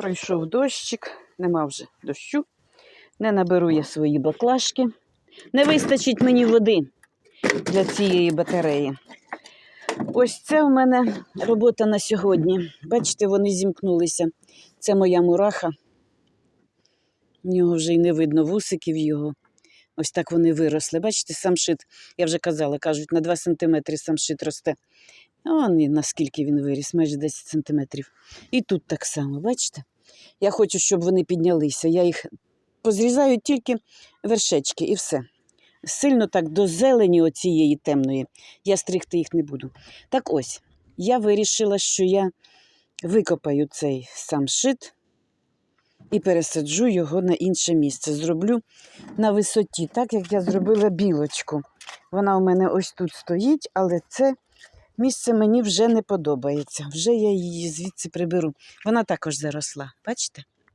Пройшов дощик, нема вже дощу. Не наберу я свої баклажки. Не вистачить мені води для цієї батареї. Ось це в мене робота на сьогодні. Бачите, вони зімкнулися. Це моя мураха. В нього вже й не видно вусиків його. Ось так вони виросли. Бачите, самшит, я вже казала, кажуть, на 2 см самшит росте. А он наскільки він виріс, майже 10 сантиметрів. І тут так само, бачите? Я хочу, щоб вони піднялися. Я їх позрізаю тільки вершечки і все. Сильно так до зелені оцієї темної. Я стригти їх не буду. Так ось, я вирішила, що я викопаю цей самшит і пересаджу його на інше місце. Зроблю на висоті, так як я зробила білочку. Вона у мене ось тут стоїть, але це місце мені вже не подобається. Вже я її звідси приберу. Вона також заросла, бачите?